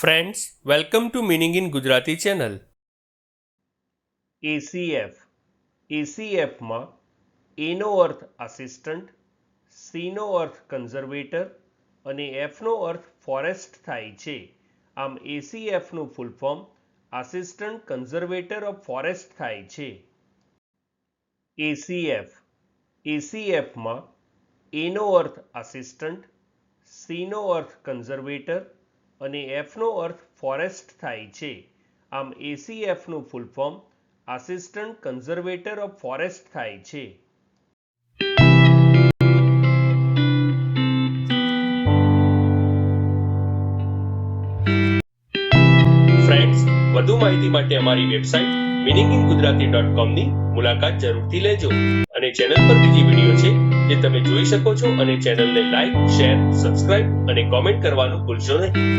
Friends welcome to meaning in Gujarati channel ACF એસીએફમાં એનો અર્થ assistant સીનો અર્થ conservator અને એફનો અર્થ forest થાય છે. આમ એસીએફનું full form assistant conservator of forest થાય છે. એસીએફ એસીએફમાં એનો અર્થ આસિસ્ટન્ટ સીનો અર્થ કન્ઝર્વેટર અને એફનો અર્થ ફોરેસ્ટ થાય છે. આમ એસીએફનું full form assistant conservator of forest થાય છે. ફ્રેન્ડ્સ વધુ માહિતી માટે અમારી website meaning in Gujarati dot કોમની મુલાકાત જરૂરથી લેજો. અને ચેનલ પર બીજી વીડિયો છે જે તમે જોઈ શકો છો અને ચેનલને લાઈક શેર સબસ્ક્રાઇબ અને કોમેન્ટ કરવાનું ભૂલશો નહીં.